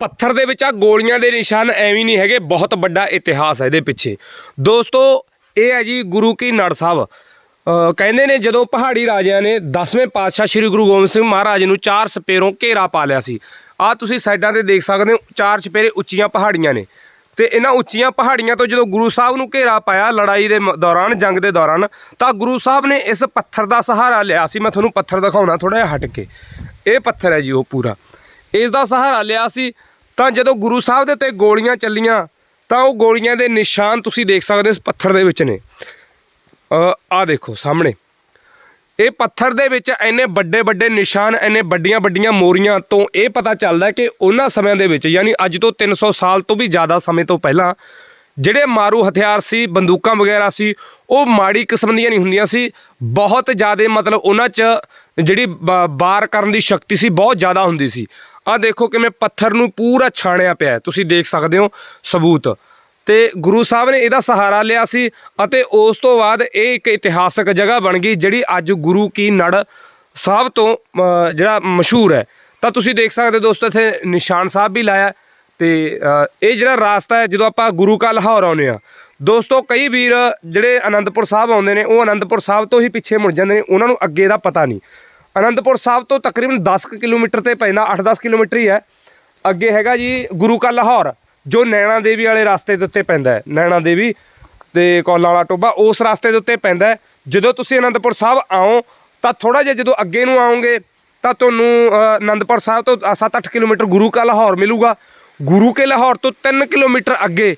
ਪੱਥਰ ਦੇ ਵਿੱਚ ਆ ਗੋਲੀਆਂ ਦੇ ਨਿਸ਼ਾਨ ਐਵੇਂ ਨਹੀਂ ਹੈਗੇ, ਬਹੁਤ ਵੱਡਾ ਇਤਿਹਾਸ ਹੈ ਇਹਦੇ ਪਿੱਛੇ। ਦੋਸਤੋ, ਇਹ ਹੈ ਜੀ ਗੁਰੂ ਕੀ ਨੜ ਸਾਹਿਬ। ਕਹਿੰਦੇ ਨੇ ਜਦੋਂ ਪਹਾੜੀ ਰਾਜਿਆਂ ਨੇ 10ਵੇਂ ਪਾਤਸ਼ਾਹ ਸ੍ਰੀ ਗੁਰੂ ਗੋਬਿੰਦ ਸਿੰਘ ਮਹਾਰਾਜ ਨੂੰ ਚਾਰ ਸਪੇਰੋਂ ਘੇਰਾ ਪਾ ਲਿਆ ਸੀ। ਆ ਤੁਸੀਂ ਸਾਈਡਾਂ ਤੇ ਦੇਖ ਸਕਦੇ ਹੋ, ਚਾਰ ਸਪੇਰੇ ਉੱਚੀਆਂ ਪਹਾੜੀਆਂ ਨੇ। ਤੇ ਇਹਨਾਂ ਉੱਚੀਆਂ ਪਹਾੜੀਆਂ ਤੋਂ ਜਦੋਂ ਗੁਰੂ ਸਾਹਿਬ ਨੂੰ ਘੇਰਾ ਪਾਇਆ ਲੜਾਈ ਦੇ ਦੌਰਾਨ, ਜੰਗ ਦੇ ਦੌਰਾਨ, ਤਾਂ ਗੁਰੂ ਸਾਹਿਬ ਨੇ ਇਸ ਪੱਥਰ ਦਾ ਸਹਾਰਾ ਲਿਆ ਸੀ। ਮੈਂ ਤੁਹਾਨੂੰ ਪੱਥਰ ਦਿਖਾਉਣਾ ਥੋੜਾ ਜਿਹਾ ਹਟ ਕੇ। ਇਹ ਪੱਥਰ ਹੈ ਜੀ ਉਹ ਪੂਰਾ। ਇਸ ਦਾ ਸਹਾਰਾ ਲਿਆ ਸੀ ਤਾਂ ਜਦੋਂ ਗੁਰੂ ਸਾਹਿਬ ਦੇ ਉੱਤੇ ਗੋਲੀਆਂ ਚੱਲੀਆਂ, ਤਾਂ ਉਹ ਗੋਲੀਆਂ ਦੇ ਨਿਸ਼ਾਨ ਤੁਸੀਂ ਦੇਖ ਸਕਦੇ ਹੋ ਇਸ ਪੱਥਰ ਦੇ ਵਿੱਚ ਨੇ। ਆ ਦੇਖੋ ਸਾਹਮਣੇ। ਇਹ ਪੱਥਰ ਦੇ ਵਿੱਚ ਇੰਨੇ ਵੱਡੇ ਵੱਡੇ ਨਿਸ਼ਾਨ, ਇੰਨੇ ਵੱਡੀਆਂ ਵੱਡੀਆਂ ਮੋਰੀਆਂ ਤੋਂ ਇਹ ਪਤਾ ਚੱਲਦਾ ਕਿ ਉਹਨਾਂ ਸਮਿਆਂ ਦੇ ਵਿੱਚ, ਯਾਨੀ ਅੱਜ ਤੋਂ 300 ਸਾਲ ਤੋਂ ਵੀ ਜ਼ਿਆਦਾ ਸਮੇਂ ਤੋਂ ਪਹਿਲਾਂ, ਜਿਹੜੇ ਮਾਰੂ ਹਥਿਆਰ ਸੀ, ਬੰਦੂਕਾਂ ਵਗੈਰਾ ਸੀ, ਉਹ ਮਾੜੀ ਕਿਸਮ ਦੀਆਂ ਨਹੀਂ ਹੁੰਦੀਆਂ ਸੀ। ਬਹੁਤ ਜ਼ਿਆਦਾ ਮਤਲਬ ਉਹਨਾਂ 'ਚ ਜਿਹੜੀ ਬ- ਵਾਰ ਕਰਨ ਦੀ ਸ਼ਕਤੀ ਸੀ, ਬਹੁਤ ਜ਼ਿਆਦਾ ਹੁੰਦੀ ਸੀ। ਆ ਦੇਖੋ ਕਿਵੇਂ ਪੱਥਰ ਨੂੰ ਪੂਰਾ ਛਾਣਿਆ ਪਿਆ ਤੁਸੀਂ ਦੇਖ ਸਕਦੇ ਹੋ ਸਬੂਤ। ਤੇ ਗੁਰੂ ਸਾਹਿਬ ਨੇ ਇਹਦਾ ਸਹਾਰਾ ਲਿਆ ਸੀ ਅਤੇ ਉਸ ਤੋਂ ਬਾਅਦ ਇਹ ਇੱਕ ਇਤਿਹਾਸਕ ਜਗ੍ਹਾ ਬਣ ਗਈ ਜਿਹੜੀ ਅੱਜ ਗੁਰੂ ਕੀ ਨੜ ਸਾਹਿਬ ਤੋਂ ਜਿਹੜਾ ਮਸ਼ਹੂਰ ਹੈ। ਤਾਂ ਤੁਸੀਂ ਦੇਖ ਸਕਦੇ ਹੋ ਦੋਸਤੋ, ਇੱਥੇ ਨਿਸ਼ਾਨ ਸਾਹਿਬ ਵੀ ਲਾਇਆ ਤੇ ਇਹ ਜਿਹੜਾ ਰਾਸਤਾ ਹੈ, ਜਦੋਂ ਆਪਾਂ ਗੁਰੂ ਕਾ ਲਾਹੌਰ ਆਉਂਦੇ ਆ ਦੋਸਤੋ, ਕਈ ਵੀਰ ਜਿਹੜੇ ਅਨੰਦਪੁਰ ਸਾਹਿਬ ਆਉਂਦੇ ਨੇ, ਉਹ ਅਨੰਦਪੁਰ ਸਾਹਿਬ ਤੋਂ ਹੀ ਪਿੱਛੇ ਮੁੜ ਜਾਂਦੇ ਨੇ, ਉਹਨਾਂ ਨੂੰ ਅੱਗੇ ਦਾ ਪਤਾ ਨਹੀਂ। ਅਨੰਦਪੁਰ ਸਾਹਿਬ ਤੋਂ ਤਕਰੀਬਨ 10 ਕੁ ਕਿਲੋਮੀਟਰ ਤੇ ਪੈਂਦਾ 8-10 ਕਿਲੋਮੀਟਰ ਹੀ ਹੈ। ਅੱਗੇ ਹੈਗਾ ਜੀ ਗੁਰੂ ਕਾ ਲਾਹੌਰ, ਜੋ ਨੈਣਾ ਦੇਵੀ ਵਾਲੇ ਰਸਤੇ ਦੇ ਉੱਤੇ ਪੈਂਦਾ ਹੈ, ਨੈਣਾ ਦੇਵੀ ਤੇ ਕੌਲਾ ਵਾਲਾ ਟੋਬਾ ਉਸ ਰਸਤੇ ਦੇ ਉੱਤੇ ਪੈਂਦਾ ਜਦੋਂ ਤੁਸੀਂ ਅਨੰਦਪੁਰ ਸਾਹਿਬ ਆਓ, ਤਾਂ ਥੋੜਾ ਜਿਹਾ ਜਦੋਂ ਅੱਗੇ ਨੂੰ ਆਓਗੇ, ਤਾਂ ਤੁਹਾਨੂੰ ਅਨੰਦਪੁਰ ਸਾਹਿਬ ਤੋਂ 7-8 ਕਿਲੋਮੀਟਰ ਗੁਰੂ ਕਾ ਲਾਹੌਰ ਮਿਲੂਗਾ। ਗੁਰੂ ਕੇ ਲਾਹੌਰ ਤੋਂ 3 ਕਿਲੋਮੀਟਰ ਅੱਗੇ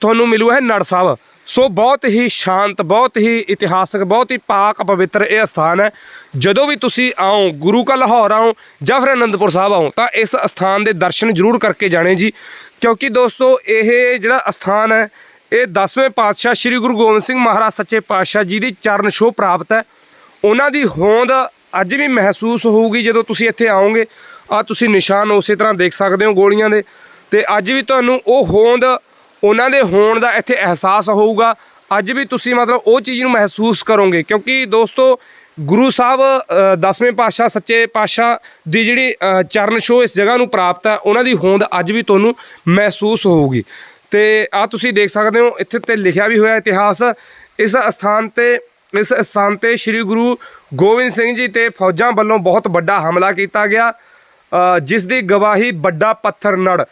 ਤੁਹਾਨੂੰ ਮਿਲੂ ਹੈ ਨੜ ਸਾਹਿਬ। ਸੋ ਬਹੁਤ ਹੀ ਸ਼ਾਂਤ, ਬਹੁਤ ਹੀ ਇਤਿਹਾਸਕ, ਬਹੁਤ ਹੀ ਪਾਕ, ਪਵਿੱਤਰ ਇਹ ਸਥਾਨ ਹੈ। ਜਦੋਂ ਵੀ ਤੁਸੀਂ ਆਓ, ਗੁਰੂ ਕਾ ਲਾਹੌਰ ਆਓ ਜਾਂ ਫਿਰ ਅਨੰਦਪੁਰ ਸਾਹਿਬ ਆਓ, ਤਾਂ ਇਸ ਸਥਾਨ ਦੇ ਦਰਸ਼ਨ ਜ਼ਰੂਰ ਕਰਕੇ ਜਾਣੇ ਜੀ। ਕਿਉਂਕਿ ਦੋਸਤੋ, ਇਹ ਜਿਹੜਾ ਸਥਾਨ ਹੈ, ਇਹ 10ਵੇਂ ਪਾਤਸ਼ਾਹ ਸ੍ਰੀ ਗੁਰੂ ਗੋਬਿੰਦ ਸਿੰਘ ਮਹਾਰਾਜ ਸੱਚੇ ਪਾਤਸ਼ਾਹ ਜੀ ਦੀ ਚਰਨ ਛੋਹ ਪ੍ਰਾਪਤ ਹੈ। ਉਹਨਾਂ ਦੀ ਹੋਂਦ ਅੱਜ ਵੀ ਮਹਿਸੂਸ ਹੋਊਗੀ ਜਦੋਂ ਤੁਸੀਂ ਇੱਥੇ ਆਓਗੇ। ਆ ਤੁਸੀਂ ਨਿਸ਼ਾਨ ਉਸੇ ਤਰ੍ਹਾਂ ਦੇਖ ਸਕਦੇ ਹੋ ਗੋਲੀਆਂ ਦੇ। ਤੇ ਅੱਜ ਵੀ ਤੁਹਾਨੂੰ ਉਹ ਹੋਂਦ ਉਹਨਾਂ ਦੇ ਹੋਣ ਦਾ ਇੱਥੇ ਅਹਿਸਾਸ ਹੋਊਗਾ। ਅੱਜ ਵੀ ਤੁਸੀਂ ਮਤਲਬ ਉਹ ਚੀਜ਼ ਨੂੰ ਮਹਿਸੂਸ ਕਰੋਗੇ, ਕਿਉਂਕਿ ਦੋਸਤੋ ਗੁਰੂ ਸਾਹਿਬ ਦਸਵੇਂ ਪਾਤਸ਼ਾਹ, ਸੱਚੇ ਪਾਤਸ਼ਾਹ ਦੀ ਜਿਹੜੀ ਚਰਨ ਛੋਹ ਇਸ ਜਗ੍ਹਾ ਨੂੰ ਪ੍ਰਾਪਤ ਹੈ, ਉਹਨਾਂ ਦੀ ਹੋਂਦ ਅੱਜ ਵੀ ਤੁਹਾਨੂੰ ਮਹਿਸੂਸ ਹੋਊਗੀ। ਤੇ ਆ ਤੁਸੀਂ ਦੇਖ ਸਕਦੇ ਹੋ, ਇੱਥੇ ਤੇ ਲਿਖਿਆ ਵੀ ਹੋਇਆ ਇਤਿਹਾਸ, ਇਸ ਸਥਾਨ ਤੇ, ਇਸ ਸਥਾਨ ਤੇ ਸ੍ਰੀ ਗੁਰੂ ਗੋਬਿੰਦ ਸਿੰਘ ਜੀ ਤੇ ਫੌਜਾਂ ਵੱਲੋਂ ਬਹੁਤ ਵੱਡਾ ਹਮਲਾ ਕੀਤਾ ਗਿਆ। ਜਿਸ ਦੀ ਗਵਾਹੀ ਵੱਡਾ ਪੱਥਰ ਨੜ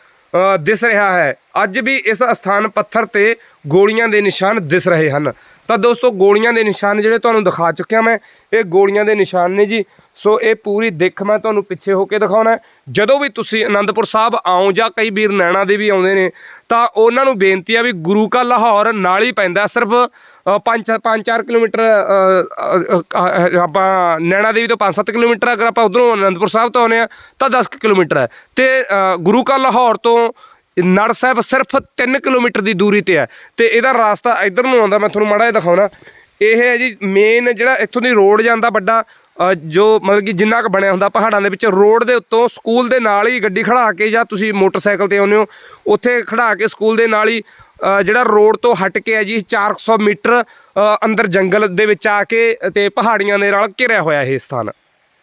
ਦਿਸ ਰਿਹਾ ਹੈ। ਅੱਜ ਵੀ ਇਸ ਸਥਾਨ ਪੱਥਰ ਤੇ ਗੋਲੀਆਂ ਦੇ ਨਿਸ਼ਾਨ ਦਿਸ ਰਹੇ ਹਨ। ਤਾਂ ਦੋਸਤੋ, ਗੋਲੀਆਂ ਦੇ ਨਿਸ਼ਾਨ ਜਿਹੜੇ ਤੁਹਾਨੂੰ ਦਿਖਾ ਚੁੱਕਿਆ ਮੈਂ, ਇਹ ਗੋਲੀਆਂ ਦੇ ਨਿਸ਼ਾਨ ਨੇ ਜੀ। ਸੋ ਇਹ ਪੂਰੀ ਦਿੱਖ ਮੈਂ ਤੁਹਾਨੂੰ ਪਿੱਛੇ ਹੋ ਕੇ ਦਿਖਾਉਣਾ। ਜਦੋਂ ਵੀ ਤੁਸੀਂ ਆਨੰਦਪੁਰ ਸਾਹਿਬ ਆਓ ਜਾਂ ਕਈ ਵੀਰ ਨੈਣਾ ਦੇ ਵੀ ਆਉਂਦੇ ਨੇ, ਤਾਂ ਉਹਨਾਂ ਨੂੰ ਬੇਨਤੀ ਆ ਵੀ ਗੁਰੂ ਕਾ ਲਾਹੌਰ ਨਾਲ ਹੀ ਪੈਂਦਾ ਸਿਰਫ 5 5-4 ਕਿਲੋਮੀਟਰ ਆਪਾਂ ਨੈਣਾ ਦੇਵੀ ਤੋਂ 5-7 ਕਿਲੋਮੀਟਰ ਅਗਰ ਆਪਾਂ ਉਧਰੋਂ ਅਨੰਦਪੁਰ ਸਾਹਿਬ ਤੋਂ ਆਉਂਦੇ ਆ ਤਾਂ 10 ਕੁ ਕਿਲੋਮੀਟਰ ਹੈ। ਤੇ ਗੁਰੂ ਕਾ ਲਾਹੌਰ ਤੋਂ ਨੜ ਸਾਹਿਬ ਸਿਰਫ 3 ਕਿਲੋਮੀਟਰ ਦੀ ਦੂਰੀ ਤੇ ਹੈ। ਤੇ ਇਹਦਾ ਰਾਸਤਾ ਇਧਰ ਨੂੰ ਆਉਂਦਾ, ਮੈਂ ਤੁਹਾਨੂੰ ਮਾੜਾ ਜਿਹਾ ਦਿਖਾਉਣਾ। ਇਹ ਹੈ ਜੀ ਮੇਨ ਜਿਹੜਾ ਇੱਥੋਂ ਦੀ ਰੋਡ ਜਾਂਦਾ ਵੱਡਾ ਜੋ ਮਤਲਬ ਕਿ ਜਿੰਨਾ ਕੁ ਬਣਿਆ ਹੁੰਦਾ, ਪਹਾੜਾਂ ਦੇ ਵਿੱਚ, ਰੋਡ ਦੇ ਉੱਤੋਂ ਸਕੂਲ ਦੇ ਨਾਲ ਹੀ ਗੱਡੀ ਖੜਾ ਕੇ ਜਾਂ ਤੁਸੀਂ ਮੋਟਰਸਾਈਕਲ ਤੇ ਆਉਂਦੇ ਹੋ, ਉੱਥੇ ਖੜਾ ਕੇ ਸਕੂਲ ਦੇ ਨਾਲ ਹੀ ਜਿਹੜਾ ਰੋਡ ਤੋਂ ਹਟ ਕੇ ਹੈ ਜੀ 400 ਮੀਟਰ ਅੰਦਰ ਜੰਗਲ ਦੇ ਵਿੱਚ ਆ ਕੇ ਤੇ ਪਹਾੜੀਆਂ ਦੇ ਨਾਲ ਘਿਰਿਆ ਹੋਇਆ ਇਹ ਸਥਾਨ।